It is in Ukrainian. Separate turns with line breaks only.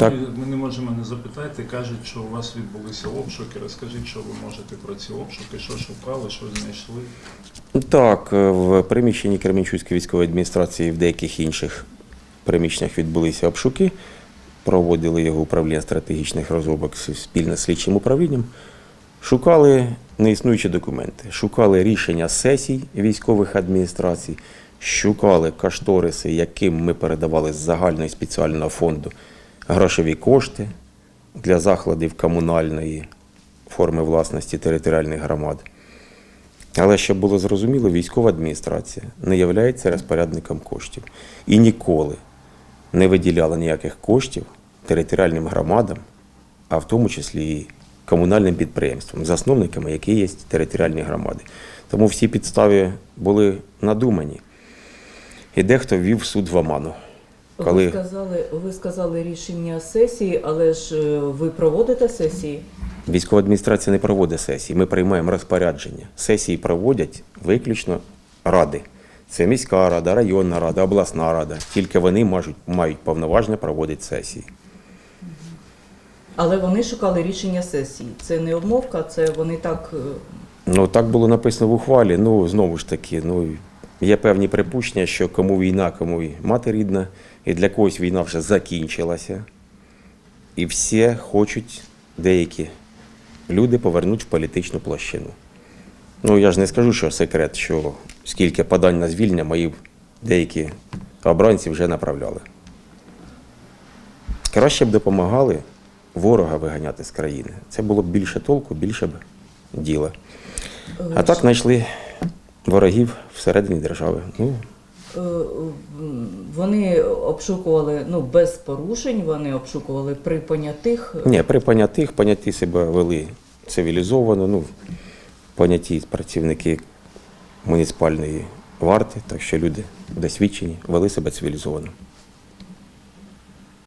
Так.
Ми, не можемо не запитати. Кажуть, що у вас відбулися обшуки. Розкажіть, що ви можете про ці обшуки, що шукали, що знайшли.
Так, е, в приміщенні Кременчуцької військової адміністрації і в деяких інших приміщеннях відбулися обшуки. Проводили його управління стратегічних розробок спільно з слідчим управлінням. Шукали неіснуючі документи, шукали рішення сесій військових адміністрацій, шукали кошториси, яким ми передавали з загального і спеціального фонду грошові кошти для закладів комунальної форми власності територіальних громад. Але щоб було зрозуміло, військова адміністрація не є розпорядником коштів і ніколи не виділяла ніяких коштів територіальним громадам, а в тому числі і комунальним підприємствам, засновниками, які є територіальні громади. Тому всі підстави були надумані. І дехто ввів суд в оману. Коли-
Ви сказали, ви сказали рішення сесії, але ж е, ви проводите сесії?
Військова адміністрація не проводить сесії. Ми приймаємо розпорядження. Сесії проводять виключно ради. Це міська рада, районна рада, обласна рада. Тільки вони можуть, мають повноваження проводити сесії.
Але вони шукали рішення сесії. Це не обмовка, це вони так. е,
Ну так було написано в ухвалі. Ну знову ж таки, ну є певні припущення, що кому війна, кому й мати рідна, і для когось війна вже закінчилася. І всі хочуть деякі люди повернути в політичну площину. Ну я ж не скажу, що секрет, що скільки подань на звільнення мої деякі обранці вже направляли. Краще б допомагали ворога виганяти з країни. Це було б більше толку, більше б діла. А так знайшли ворогів всередині держави. Ну,
е, Вони обшукували ну, без порушень, вони обшукували при понятих.
ні, при понятих поняті себе вели цивілізовано. Ну, поняті працівники муніципальної варти, так що люди досвідчені, вели себе цивілізовано.